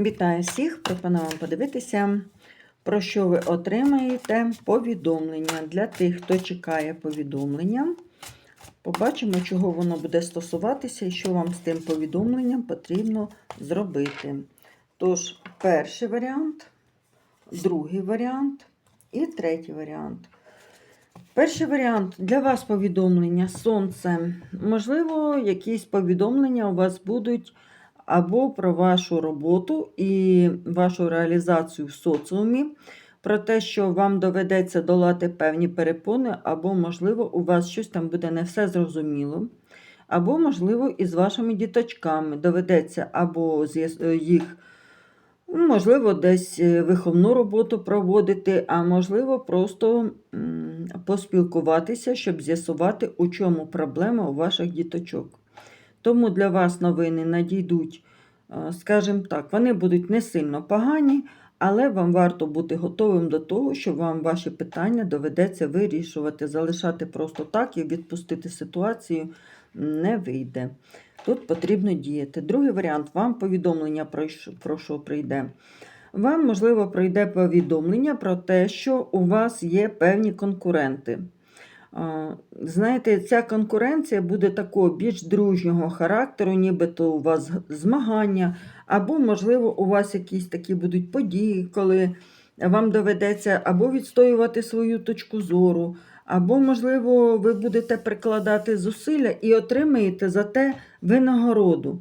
Вітаю всіх! Пропоную вам подивитися, про що ви отримаєте повідомлення для тих, хто чекає повідомлення. Побачимо, чого воно буде стосуватися і що вам з тим повідомленням потрібно зробити. Тож, перший варіант, другий варіант і третій варіант. Перший варіант для вас повідомлення сонце. Можливо, якісь повідомлення у вас будуть або про вашу роботу і вашу реалізацію в соціумі, про те, що вам доведеться долати певні перепони, або, можливо, у вас щось там буде не все зрозуміло. Або, можливо, із вашими діточками доведеться або е, їх, ну, можливо, десь е, виховну роботу проводити, а можливо, просто поспілкуватися, щоб з'ясувати, у чому проблема у ваших діточок. Тому для вас новини надійдуть, е, скажімо так, вони будуть не сильно погані, але вам варто бути готовим до того, що вам ваші питання доведеться вирішувати, залишати просто так і відпустити ситуацію не вийде. Тут потрібно діяти. Другий варіант вам повідомлення про що прийде. Вам, можливо, прийде повідомлення про те, що у вас є певні конкуренти. Знаєте, ця конкуренція буде такого більш дружнього характеру, нібито у вас змагання, або, можливо, у вас якісь такі будуть події, коли вам доведеться або відстоювати свою точку зору, або, можливо, ви будете прикладати зусилля і отримаєте за те винагороду.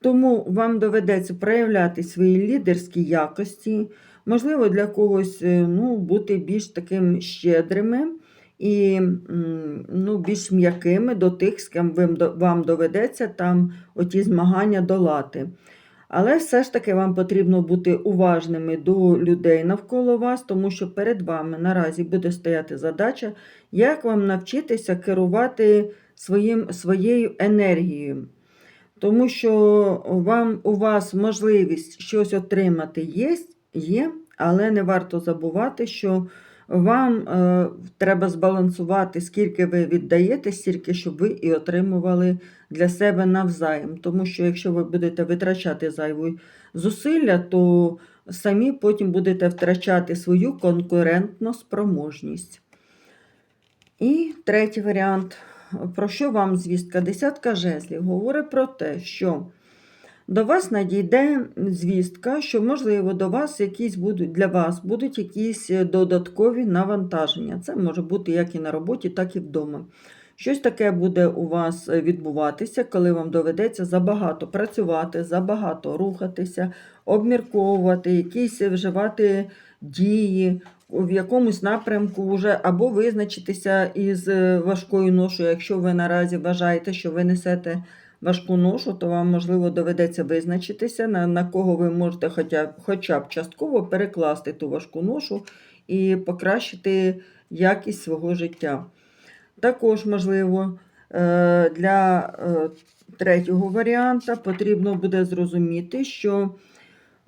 Тому вам доведеться проявляти свої лідерські якості, можливо, для когось е, ну, бути більш таким щедрими і ну, більш м'якими до тих, з ким вам доведеться там оті змагання долати. Але все ж таки вам потрібно бути уважними до людей навколо вас, тому що перед вами наразі буде стояти задача, як вам навчитися керувати своїм, своєю енергією. Тому що вам, у вас можливість щось отримати є, є, але не варто забувати, що вам е, треба збалансувати, скільки ви віддаєте, стільки, щоб ви і отримували для себе навзаєм. Тому що якщо ви будете витрачати зайві зусилля, то самі потім будете втрачати свою конкурентну спроможність. І третій варіант. Про що вам звістка? Десятка жезлів говорить про те, що до вас надійде звістка, що, можливо, до вас якісь будуть для вас будуть якісь е, додаткові навантаження. Це може бути як і на роботі, так і вдома. Щось таке буде у вас е, відбуватися, коли вам доведеться забагато працювати, забагато рухатися, обмірковувати, якісь вживати дії, в якомусь напрямку вже або визначитися із е, важкою ношою. Якщо ви наразі вважаєте, що ви несете важку ношу, то вам, можливо, доведеться визначитися, на, на кого ви можете хоча, хоча б частково перекласти ту важку ношу і покращити якість свого життя. Також, можливо, е, для е, третього варіанта потрібно буде зрозуміти, що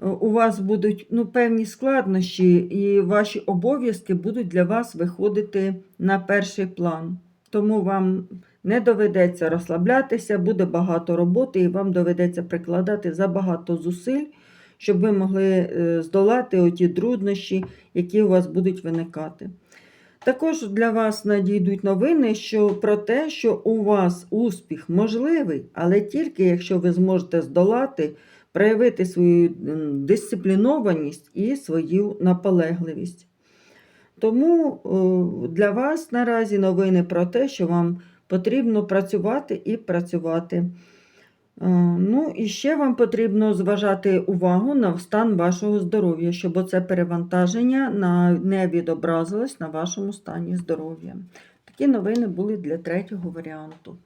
е, у вас будуть ну, певні складнощі, і ваші обов'язки будуть для вас виходити на перший план. Тому вам не доведеться розслаблятися, буде багато роботи, і вам доведеться прикладати забагато зусиль, щоб ви могли е, здолати оті труднощі, які у вас будуть виникати. Також для вас надійдуть новини що про те, що у вас успіх можливий, але тільки якщо ви зможете здолати, проявити свою дисциплінованість і свою наполегливість. Тому для вас наразі новини про те, що вам потрібно працювати і працювати. Е, Ну, і ще вам потрібно зважати увагу на стан вашого здоров'я, щоб оце перевантаження не відобразилось на вашому стані здоров'я. Такі новини були для третього варіанту.